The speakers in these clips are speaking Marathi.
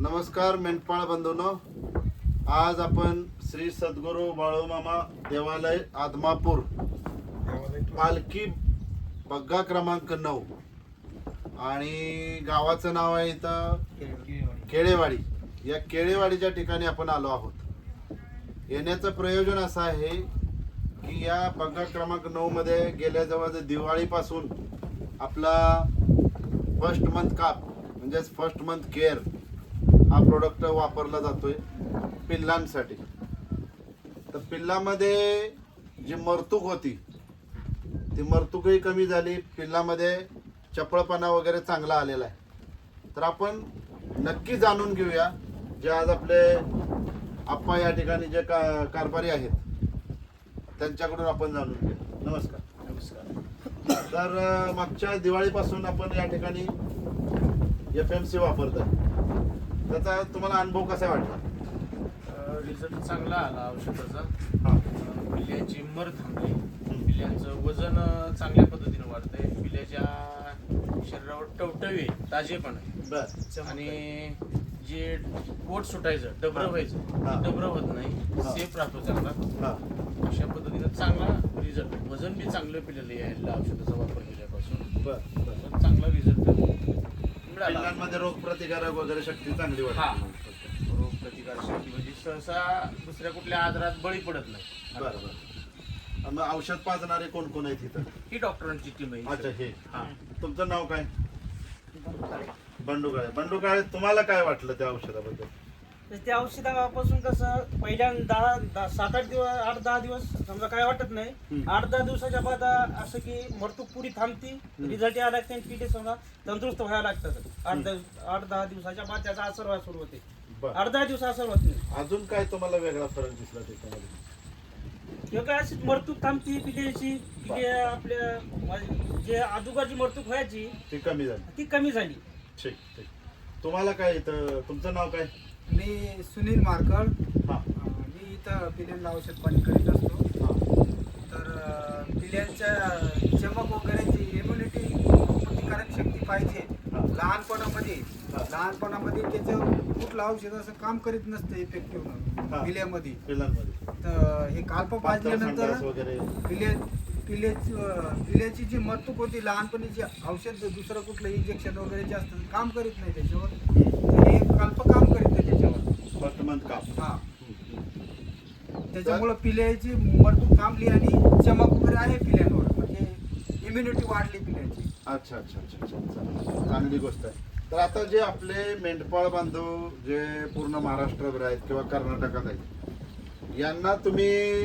नमस्कार मेंढपाळ बंधूंनो. आज आपण श्री सद्गुरू बाळूमामा देवालय आदमापूर पालखी बग्गा क्रमांक नऊ. आणि गावाचं नाव आहे इथं केळेवाडी. या केळेवाडीच्या ठिकाणी आपण आलो आहोत. येण्याचं प्रयोजन असं आहे की या बग्गा क्रमांक नऊ मध्ये गेल्या जवळ दिवाळीपासून आपला फर्स्ट मंथ काप म्हणजेच फर्स्ट मंथ केअर हा प्रोडक्ट वापरला जातोय पिल्लांसाठी. तर पिल्लामध्ये जी मरतूक होती ती मरतूकही कमी झाली पिल्लामध्ये चपळपणा वगैरे चांगला आलेला आहे. तर आपण नक्की जाणून घेऊया जे आज आपले आप्पा या ठिकाणी जे का कारभारी आहेत त्यांच्याकडून आपण जाणून घेऊ. नमस्कार. नमस्कार. तर अं, मागच्या दिवाळीपासून आपण या ठिकाणी एफ एम सी वापरतोय त्याचा तुम्हाला अनुभव कसा वाटला? रिझल्ट चांगला आला औषधाचा. हा. पिल्ल्याची मर थांबली. पिल्यांचं वजन चांगल्या पद्धतीने वाढतंय. पिल्ल्याच्या शरीरावर टवटवी ताजेपणा आहे. बर. आणि जे पोट सुटायचं डबरं. व्हायचं. डबरं होत नाही. सेफ राहतो चांगला हा. अशा पद्धतीनं चांगला रिझल्ट वजन बी चांगलं पिल्लेलं यायला औषधाचा वापर केल्यापासून. चांगला रिझल्ट मिळाला पिल्लांमध्ये रोग प्रतिकारक वगैरे शक्ती चांगली हा. वाटते रोग प्रतिकार शक्ती म्हणजे सहसा दुसऱ्या कुठल्या आजारात बळी पडत नाही. बर बर मग औषध पाजणारे कोण कोण आहेत इथं? ही डॉक्टरांची टीम आहे. अच्छा हे. हा. तुमचं नाव काय? बंडू काळे. बंडू काळे तुम्हाला काय वाटलं त्या औषधाबद्दल? तर त्या औषधापासून कसं पहिल्या दहा सात आठ दिवस आठ दहा दिवस समजा काय वाटत नाही. आठ दहा दिवसाच्या बाद असं की मरतूक पुरी थांबती रिझल्ट यायला लागते आणि पिढे समजा तंदुरुस्त व्हायला लागतात. आठ दहा आठ दहा दिवसाच्या बाद त्याचा असर व्हायला सुरू होते. आठ दहा दिवस असर होत नाही. अजून काय तुम्हाला वेगळा फरक दिसला त्याच्यामध्ये? किंवा काय अशी मरतूक थांबती पिढ्याची पिढे आपल्या म्हणजे जे आजूबाजू मरतूक व्हायची ती कमी झाली. ती कमी झाली. ठीक ठीक. तुम्हाला काय इथं तुमचं नाव काय? मी सुनील मारकळ हा. अं, मी इथं पिल्यांना औषध पाणी करीत असतो. तर पिल्यांच्या चमक वगैरेची इम्युनिटी प्रतिकारक शक्ती पाहिजे. लहानपणामध्ये. लहानपणामध्ये त्याचं कुठलं औषध असं काम करीत नसतं. इफेक्टिव्ह पिल्यामध्ये. तर हे काल्प वगैरे. पिल्ले पिल्ल्याची अं, पिल्ल्याची जी मरतूक होती लहानपणीची औषध दुसरं कुठलं इंजेक्शन वगैरे जे असतं काम करीत नाही त्याच्यावर. तर हे काल्प काम करीत त्याच्यावर. फर्स्ट मंथ काप हा. त्याच्यामुळं पिल्याची मरतूक थांबली आणि चमक वगैरे आहे पिल्यांवर. म्हणजे इम्युनिटी वाढली पिल्याची. अच्छा अच्छा अच्छा अच्छा चांगली- चांगली गोष्ट आहे. तर आता जे आपले मेंढपाळ बांधव जे पूर्ण महाराष्ट्रभर आहेत किंवा कर्नाटकात आहेत यांना तुम्ही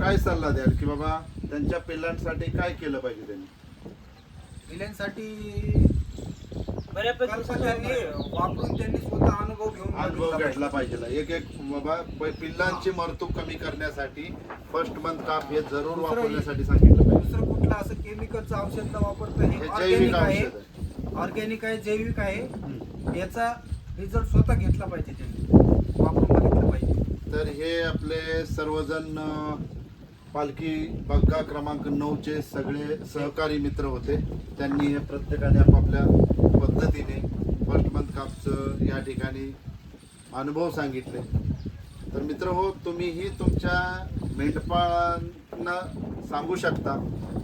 काय सल्ला द्याल? की बाबा त्यांच्या पिल्लांसाठी काय केलं पाहिजे त्यांनी? पिल्यांसाठी बऱ्यापैकी वापरून त्यांनी स्वतः अनुभव घेऊन अनुभव घेतला पाहिजे. एक एक बाबा प- पिल्लांची मरतूक कमी करण्यासाठी फर्स्ट मंथ काप हे जरूर वापरण्यासाठी सांगितलं पाहिजे. दुसरं कुठलं असं केमिकलचं औषध न वापरता हे ऑर्गॅनिक आहे. ऑर्गॅनिक आहे. जैविक आहे. याचा रिझल्ट स्वतः घेतला पाहिजे त्यांनी. वापरून बघितलं पाहिजे. तर हे आपले सर्वजण पालखी बग्गा क्रमांक नऊचे सगळे सहकारी मित्र होते. त्यांनी हे प्रत्येकाने आपापल्या पद्धतीने फर्स्ट मंथ कापचं या ठिकाणी अनुभव सांगितले. तर मित्र हो तुम्हीही तुमच्या मेंढपाळांना सांगू शकता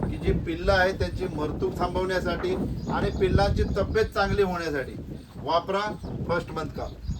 की जी पिल्लं आहे त्यांची मरतूक थांबवण्यासाठी आणि पिल्लांची तब्येत चांगली होण्यासाठी वापरा फर्स्ट मंथ काप.